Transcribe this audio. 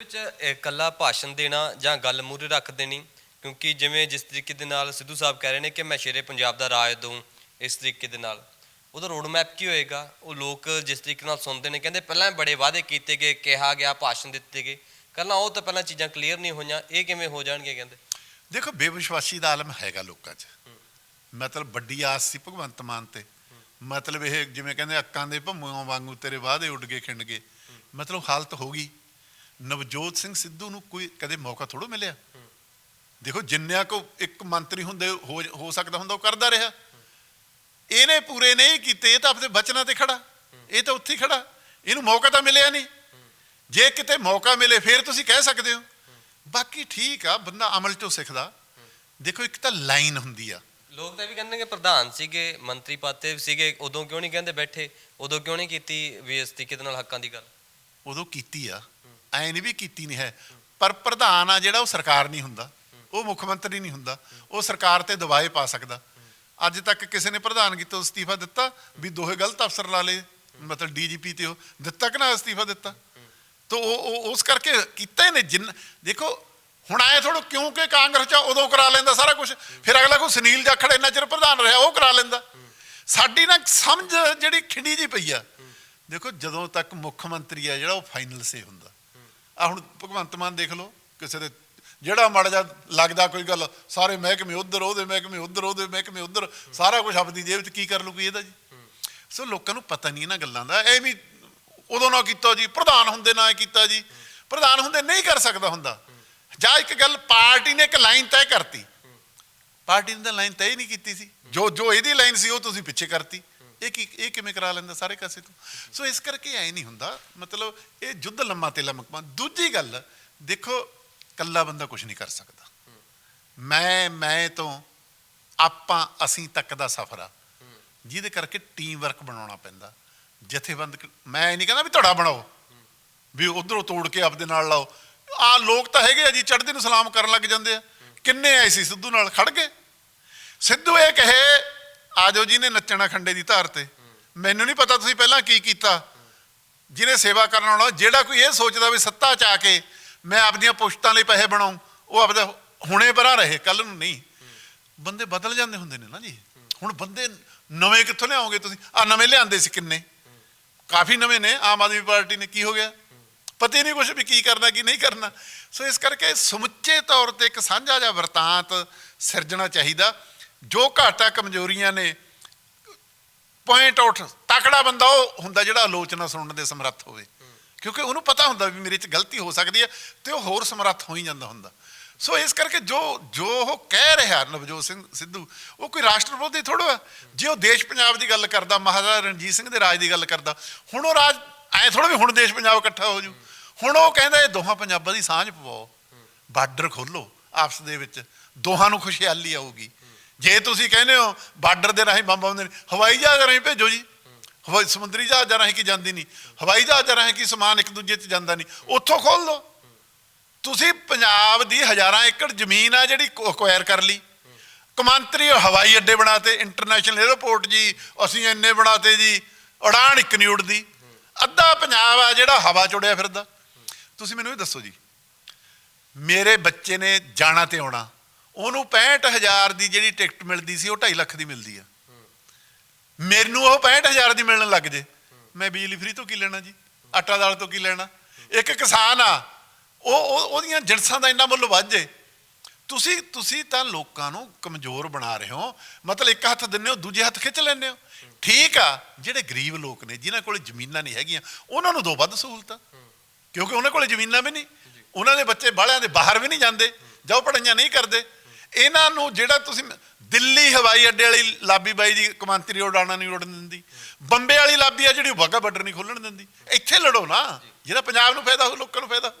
ਵਿੱਚ ਇਕੱਲਾ ਭਾਸ਼ਣ ਦੇਣਾ ਜਾਂ ਗੱਲ ਮੂਹਰੇ ਰੱਖ ਦੇਣੀ, ਕਿਉਂਕਿ ਜਿਵੇਂ ਜਿਸ ਤਰੀਕੇ ਦੇ ਨਾਲ ਸਿੱਧੂ ਸਾਹਿਬ ਕਹਿ ਰਹੇ ਨੇ ਕਿ ਮੈਂ ਸ਼ੇਰੇ ਪੰਜਾਬ ਦਾ ਰਾਜ ਦਊਂ, ਇਸ ਤਰੀਕੇ ਦੇ ਨਾਲ। ਉਹਦਾ ਰੋਡ ਮੈਪ ਕੀ ਹੋਏਗਾ? ਉਹ ਲੋਕ ਜਿਸ ਤਰੀਕੇ ਨਾਲ ਸੁਣਦੇ ਨੇ, ਕਹਿੰਦੇ ਪਹਿਲਾਂ ਬੜੇ ਵਾਅਦੇ ਕੀਤੇ ਗਏ, ਕਿਹਾ ਗਿਆ, ਭਾਸ਼ਣ ਦਿੱਤੇ ਗਏ। ਕਹਿੰਦਾ ਉਹ ਤਾਂ ਪਹਿਲਾਂ ਚੀਜ਼ਾਂ ਕਲੀਅਰ ਨਹੀਂ ਹੋਈਆਂ, ਇਹ ਕਿਵੇਂ ਹੋ ਜਾਣਗੇ ਕਹਿੰਦੇ? ਦੇਖੋ, ਬੇਵਿਸ਼ਵਾਸੀ ਦਾ ਆਲਮ ਹੈਗਾ ਲੋਕਾਂ 'ਚ। ਮਤਲਬ ਵੱਡੀ ਆਸ ਸੀ ਭਗਵੰਤ ਮਾਨ ਤੇ। ਮਤਲਬ ਇਹ ਜਿਵੇਂ ਕਹਿੰਦੇ ਅੱਕਾਂ ਦੇ ਭੰਮੂਆਂ ਵਾਂਗੂ ਤੇਰੇ ਵਾਅਦੇ ਉੱਡ ਗਏ, ਖਿੰਡ ਗਏ। ਮਤਲਬ ਹਾਲਤ ਹੋ ਗਈ। ਨਵਜੋਤ ਸਿੰਘ ਸਿੱਧੂ ਨੂੰ ਕੋਈ ਕਦੇ ਮੌਕਾ ਥੋੜੋ ਮਿਲਿਆ? ਦੇਖੋ ਜਿੰਨਿਆਂ ਕੋ ਇੱਕ ਮੰਤਰੀ ਹੁੰਦੇ ਹੋ ਸਕਦਾ ਹੁੰਦਾ ਉਹ ਕਰਦਾ ਰਿਹਾ। ਇਹਨੇ ਪੂਰੇ ਨਹੀਂ ਕੀਤੇ ਇਹ ਤਾਂ ਆਪਣੇ ਬਚਨਾਂ ਤੇ ਖੜਾ। ਇਹ ਤਾਂ ਉੱਥੇ ਖੜਾ। ਇਹਨੂੰ ਮੌਕਾ ਤਾਂ ਮਿਲਿਆ ਨਹੀਂ। ਜੇ ਕਿਤੇ ਮੌਕਾ ਮਿਲੇ ਫਿਰ ਤੁਸੀਂ ਕਹਿ ਸਕਦੇ ਹੋ। ਬਾਕੀ ਠੀਕ ਆ ਬੰਦਾ ਅਮਲ ਚੋਂ ਸਿੱਖਦਾ। ਦੇਖੋ ਇੱਕ ਤਾਂ ਲਾਈਨ ਹੁੰਦੀ ਆ। ਲੋਕ ਤਾਂ ਵੀ ਕਹਿੰਦੇ ਕਿ ਪ੍ਰਧਾਨ ਸੀਗੇ ਮੰਤਰੀ ਪਦ ਤੇ ਸੀਗੇ ਉਦੋਂ ਕਿਉਂ ਨਹੀਂ ਕਹਿੰਦੇ ਬੈਠੇ? ਉਦੋਂ ਕਿਉਂ ਨਹੀਂ ਕੀਤੀ ਤਰੀਕੇ ਦੇ ਨਾਲ ਹੱਕਾਂ ਦੀ ਗੱਲ? ਉਦੋਂ ਕੀਤੀ ਆ। ਐ ਨਹੀਂ ਵੀ ਕੀਤੀ ਨਹੀਂ ਹੈ। ਪਰ ਪ੍ਰਧਾਨ ਆ ਜਿਹੜਾ ਉਹ ਸਰਕਾਰ ਨਹੀਂ ਹੁੰਦਾ। ਉਹ ਮੁੱਖ ਮੰਤਰੀ ਨਹੀਂ ਹੁੰਦਾ। ਉਹ ਸਰਕਾਰ ਤੇ ਦਬਾਏ ਪਾ ਸਕਦਾ। ਅੱਜ ਤੱਕ ਕਿਸੇ ਨੇ ਪ੍ਰਧਾਨਗੀ ਤੋਂ ਅਸਤੀਫਾ ਦਿੱਤਾ ਵੀ ਦੋਹੇ ਗਲਤ ਅਫਸਰ ਲਾ ਲਏ। ਮਤਲਬ ਡੀਜੀਪੀ ਤੇ ਉਹ। ਦਿੱਤਾ ਕਿ ਨਾ ਅਸਤੀਫਾ ਦਿੱਤਾ? ਤੋ ਉਹ ਉਹ- ਉਸ ਕਰਕੇ ਕੀਤਾ ਨੇ ਜਿੰਨ ਦੇਖੋ ਹੁਣ ਆਏ ਥੋੜੋ ਕਿਉਂਕਿ ਕਾਂਗਰਸ ਚ ਆ, ਉਦੋਂ ਕਰਾ ਲੈਂਦਾ ਸਾਰਾ ਕੁਝ ਫਿਰ ਅਗਲਾ ਕੋਈ ਸੁਨੀਲ ਜਾਖੜ ਇੰਨਾ ਚਿਰ ਪ੍ਰਧਾਨ ਰਿਹਾ ਉਹ ਕਰਾ ਲੈਂਦਾ। ਸਾਡੀ ਨਾ ਸਮਝ ਜਿਹੜੀ ਖਿੰਡੀ ਜੀ ਪਈ ਆ। ਦੇਖੋ ਜਦੋਂ ਤੱਕ ਮੁੱਖ ਮੰਤਰੀ ਆ ਜਿਹੜਾ ਉਹ ਫਾਈਨਲ ਸੇ ਹੁੰਦਾ। ਆ ਹੁਣ ਭਗਵੰਤ ਮਾਨ ਦੇਖ ਲਓ, ਕਿਸੇ ਦੇ ਜਿਹੜਾ ਮੜ ਜਾ ਲੱਗਦਾ ਕੋਈ ਗੱਲ, ਸਾਰੇ ਮਹਿਕਮੇ ਉਧਰ, ਉਹਦੇ ਮਹਿਕਮੇ ਉਧਰ, ਉਹਦੇ ਮਹਿਕਮੇ ਉਧਰ, ਸਾਰਾ ਕੁਝ ਆਪਦੀ ਜੇਬ 'ਚ ਕੀ ਕਰ ਲੂ ਕੋਈ ਇਹਦਾ ਜੀ? ਸੋ ਲੋਕਾਂ ਨੂੰ ਪਤਾ ਨਹੀਂ ਇਹਨਾਂ ਗੱਲਾਂ ਦਾ, ਇਹ ਵੀ ਉਦੋਂ ਨਾ ਕੀਤਾ ਜੀ, ਪ੍ਰਧਾਨ ਹੁੰਦੇ ਨਾ ਕੀਤਾ ਜੀ, ਪ੍ਰਧਾਨ ਹੁੰਦੇ ਨਹੀਂ ਕਰ ਸਕਦਾ ਹੁੰਦਾ। ਜਾਂ ਇੱਕ ਗੱਲ ਪਾਰਟੀ ਨੇ ਇੱਕ ਲਾਈਨ ਤੈਅ ਕਰਤੀ। ਪਾਰਟੀ ਨੇ ਤਾਂ ਲਾਈਨ ਤੈਅ ਨਹੀਂ ਕੀਤੀ ਸੀ। ਜੋ ਜੋ ਇਹਦੀ ਲਾਈਨ ਸੀ, ਉਹ ਤੁਸੀਂ ਪਿੱਛੇ ਕਰਤੀ। ਇਹ ਕੀ, ਇਹ ਕਿਵੇਂ ਕਰਾ ਲੈਂਦਾ ਸਾਰੇ ਕਾਸੇ ਤੋਂ? ਸੋ ਇਸ ਕਰਕੇ ਐ ਨਹੀਂ ਹੁੰਦਾ। ਮਤਲਬ ਇਹ ਜੁੱਧ ਲੰਮਾ ਤੇ ਲਮਕਮਾ ਦੂਜੀ ਗੱਲ, ਦੇਖੋ ਕੱਲਾ ਬੰਦਾ ਕੁਝ ਨਹੀਂ ਕਰ ਸਕਦਾ। ਮੈਂ ਮੈਂ ਤੋਂ ਆਪਾਂ, ਅਸੀਂ ਤੱਕ ਦਾ ਸਫ਼ਰ ਆ। ਜਿਹਦੇ ਕਰਕੇ ਟੀਮ ਵਰਕ ਬਣਾਉਣਾ ਪੈਂਦਾ। ਜਥੇਬੰਦ ਮੈਂ ਇਹ ਨਹੀਂ ਕਹਿੰਦਾ ਵੀ ਧੜਾ ਬਣਾਓ। ਵੀ ਉਧਰੋਂ ਤੋੜ ਕੇ ਆਪਦੇ ਨਾਲ ਲਾਓ। ਆ ਲੋਕ ਤਾਂ ਹੈਗੇ ਆ ਜੀ, ਚੜ੍ਹਦੇ ਨੂੰ ਸਲਾਮ ਕਰਨ ਲੱਗ ਜਾਂਦੇ ਆ। ਕਿੰਨੇ ਆਏ ਸੀ ਸਿੱਧੂ ਨਾਲ? ਖੜ ਗਏ। ਸਿੱਧੂ ਇਹ ਕਹੇ ਆਜੋ ਜੀ ਨੇ ਨੱਚਣਾ ਖੰਡੇ ਦੀ ਧਾਰ ਤੇ। ਮੈਨੂੰ ਨਹੀਂ ਪਤਾ ਤੁਸੀਂ ਪਹਿਲਾਂ ਕੀ ਕੀਤਾ। ਜਿਹਨੇ ਸੇਵਾ ਕਰਨ ਆਉਣਾ, ਜਿਹੜਾ ਕੋਈ ਇਹ ਸੋਚਦਾ ਵੀ ਸੱਤਾ ਚ ਆ ਕੇ ਮੈਂ ਆਪਦੀਆਂ ਪੁਸ਼ਤਾਂ ਲਈ ਪੈਸੇ ਬਣਾਉਂ, ਉਹ ਆਪਦਾ ਹੁਣੇ ਪਰਾਂ ਰਹੇ ਕੱਲ ਨੂੰ ਨਹੀਂ। ਬੰਦੇ ਬਦਲ ਜਾਂਦੇ ਹੁੰਦੇ ਨੇ ਨਾ ਜੀ। ਹੁਣ ਬੰਦੇ ਨਵੇਂ ਕਿੱਥੋਂ ਲਿਆਓਗੇ ਤੁਸੀਂ? ਆ ਨਵੇਂ ਲਿਆਂਦੇ ਸੀ ਕਿੰਨੇ? ਕਾਫੀ ਨਵੇਂ ਨੇ, ਆਮ ਆਦਮੀ ਪਾਰਟੀ ਨੇ, ਕੀ ਹੋ ਗਿਆ? ਪਤਾ ਹੀ ਨਹੀਂ ਕੁਝ ਵੀ ਕੀ ਕਰਨਾ, ਕੀ ਨਹੀਂ ਕਰਨਾ। ਸੋ ਇਸ ਕਰਕੇ ਸਮੁੱਚੇ ਤੌਰ ਤੇ ਇੱਕ ਸਾਂਝਾ ਜਿਹਾ ਵਰਤਾਂਤ ਸਿਰਜਣਾ ਚਾਹੀਦਾ। ਜੋ ਘਾਟਾਂ ਕਮਜ਼ੋਰੀਆਂ ਨੇ ਪੁਆਇੰਟ ਆਊਟ ਤਕੜਾ ਬੰਦਾ ਉਹ ਹੁੰਦਾ ਜਿਹੜਾ ਆਲੋਚਨਾ ਸੁਣਨ ਦੇ ਸਮਰੱਥ ਹੋਵੇ। ਕਿਉਂਕਿ ਉਹਨੂੰ ਪਤਾ ਹੁੰਦਾ ਵੀ ਮੇਰੇ 'ਚ ਗਲਤੀ ਹੋ ਸਕਦੀ ਹੈ ਤੇ ਉਹ ਹੋਰ ਸਮਰੱਥ ਹੋ ਹੀ ਜਾਂਦਾ ਹੁੰਦਾ। ਸੋ ਇਸ ਕਰਕੇ ਜੋ ਜੋ ਉਹ ਕਹਿ ਰਿਹਾ ਨਵਜੋਤ ਸਿੰਘ ਸਿੱਧੂ, ਉਹ ਕੋਈ ਰਾਸ਼ਟਰ ਵਿਰੋਧੀ ਥੋੜ੍ਹਾ ਹੈ ਜੇ ਉਹ ਦੇਸ਼ ਪੰਜਾਬ ਦੀ ਗੱਲ ਕਰਦਾ, ਮਹਾਰਾਜਾ ਰਣਜੀਤ ਸਿੰਘ ਦੇ ਰਾਜ ਦੀ ਗੱਲ ਕਰਦਾ, ਹੁਣ ਉਹ ਰਾਜ ਐ ਥੋੜਾ ਵੀ ਹੁਣ ਦੇਸ਼ ਪੰਜਾਬ ਇਕੱਠਾ ਹੋ ਜੂ। ਹੁਣ ਉਹ ਕਹਿੰਦਾ, ਇਹ ਦੋਹਾਂ ਪੰਜਾਬਾਂ ਦੀ ਸਾਂਝ ਪਵਾਓ। ਬਾਰਡਰ ਖੋਲੋ ਆਪਸ ਦੇ ਵਿੱਚ। ਦੋਹਾਂ ਨੂੰ ਖੁਸ਼ਹਾਲੀ ਆਊਗੀ। ਜੇ ਤੁਸੀਂ ਕਹਿੰਦੇ ਹੋ ਬਾਰਡਰ ਦੇ ਰਾਹੀਂ ਬੰਬ ਆਉਂਦੇ ਨੇ, ਹਵਾਈ ਜਹਾਜ਼ ਰਾਹੀਂ ਭੇਜੋ ਜੀ। ਹਵਾਈ, ਸਮੁੰਦਰੀ ਜਹਾਜ਼ ਰਾਹੀਂ ਕੀ ਜਾਂਦੀ ਨਹੀਂ। ਹਵਾਈ ਜਹਾਜ਼ ਰਾਹੀਂ ਕੀ ਸਮਾਨ ਇੱਕ ਦੂਜੇ 'ਚ ਜਾਂਦਾ ਨਹੀਂ। ਉੱਥੋਂ ਖੋਲ ਲਓ। ਤੁਸੀਂ ਪੰਜਾਬ ਦੀ ਹਜ਼ਾਰਾਂ ਏਕੜ ਜ਼ਮੀਨ ਆ ਜਿਹੜੀ ਅਕਵਾਇਰ ਕਰ ਲਈ। ਕਮਾਂਤਰੀ ਹਵਾਈ ਅੱਡੇ ਬਣਾਤੇ ਇੰਟਰਨੈਸ਼ਨਲ 에ਅਰਪੋਰਟ ਜੀ, ਅਸੀਂ ਇੰਨੇ ਬਣਾਤੇ ਜੀ ਉਡਾਨ ਇੱਕ ਨਹੀਂ ਉੱਡਦੀ। ਅੱਧਾ ਪੰਜਾਬ ਆ ਜਿਹੜਾ ਹਵਾ ਚੁੜਿਆ ਫਿਰਦਾ। ਤੁਸੀਂ ਮੈਨੂੰ ਇਹ ਦੱਸੋ ਜੀ, ਮੇਰੇ ਬੱਚੇ ਨੇ ਜਾਣਾ ਤੇ ਆਉਣਾ। ਉਹਨੂੰ 65000 ਦੀ ਜਿਹੜੀ ਟਿਕਟ ਮਿਲਦੀ ਸੀ ਉਹ 2.5 ਲੱਖ ਦੀ ਮਿਲਦੀ ਆ। ਮੈਨੂੰ ਉਹ 65000 ਦੀ ਮਿਲਣ ਲੱਗ ਜੇ। ਮੈਂ ਬਿਜਲੀ ਫਰੀ ਤੋਂ ਕੀ ਲੈਣਾ ਜੀ? ਆਟਾ ਦਾਲ ਤੋਂ ਕੀ ਲੈਣਾ? ਇੱਕ ਕਿਸਾਨ ਆ ਉਹ ਉਹ- ਉਹਦੀਆਂ ਜਿਣਸਾਂ ਦਾ ਇੰਨਾ ਮੁੱਲ ਵੱਧ ਜੇ। ਤੁਸੀਂ ਤੁਸੀਂ ਤਾਂ ਲੋਕਾਂ ਨੂੰ ਕਮਜ਼ੋਰ ਬਣਾ ਰਹੇ ਹੋ। ਮਤਲਬ ਇੱਕ ਹੱਥ ਦਿੰਦੇ ਹੋ ਦੂਜੇ ਹੱਥ ਖਿੱਚ ਲੈਂਦੇ ਹੋ। ਠੀਕ ਆ ਜਿਹੜੇ ਗਰੀਬ ਲੋਕ ਨੇ ਜਿਨ੍ਹਾਂ ਕੋਲ ਜ਼ਮੀਨਾਂ ਨਹੀਂ ਹੈਗੀਆਂ ਉਹਨਾਂ ਨੂੰ ਦੋ ਵੱਧ ਸਹੂਲਤਾਂ। ਕਿਉਂਕਿ ਉਹਨਾਂ ਕੋਲ ਜ਼ਮੀਨਾਂ ਵੀ ਨਹੀਂ। ਉਹਨਾਂ ਦੇ ਬੱਚੇ ਬਾਹਲਿਆਂ ਦੇ ਬਾਹਰ ਵੀ ਨਹੀਂ ਜਾਂਦੇ। ਜਾਂ ਉਹ ਪੜ੍ਹਾਈਆਂ ਨਹੀਂ ਕਰਦੇ। ਇਹਨਾਂ ਨੂੰ ਜਿਹੜਾ ਤੁਸੀਂ ਦਿੱਲੀ ਹਵਾਈ ਅੱਡੇ ਵਾਲੀ ਲਾਬੀ ਬਾਈ ਦੀ ਕਮਾਂਤਰੀ ਉਡਾਣਾ ਨਹੀਂ ਉਡਣ ਦਿੰਦੀ। ਬੰਬੇ ਵਾਲੀ ਲਾਬੀ ਆ ਜਿਹੜੀ ਵਾਗਾ ਬਾਰਡਰ ਨਹੀਂ ਖੋਲਣ ਦਿੰਦੀ। ਇੱਥੇ ਲੜੋ ਨਾ। ਜਿਹੜਾ ਪੰਜਾਬ ਨੂੰ ਫਾਇਦਾ ਹੋ ਲੋਕਾਂ ਨੂੰ ਫਾਇਦਾ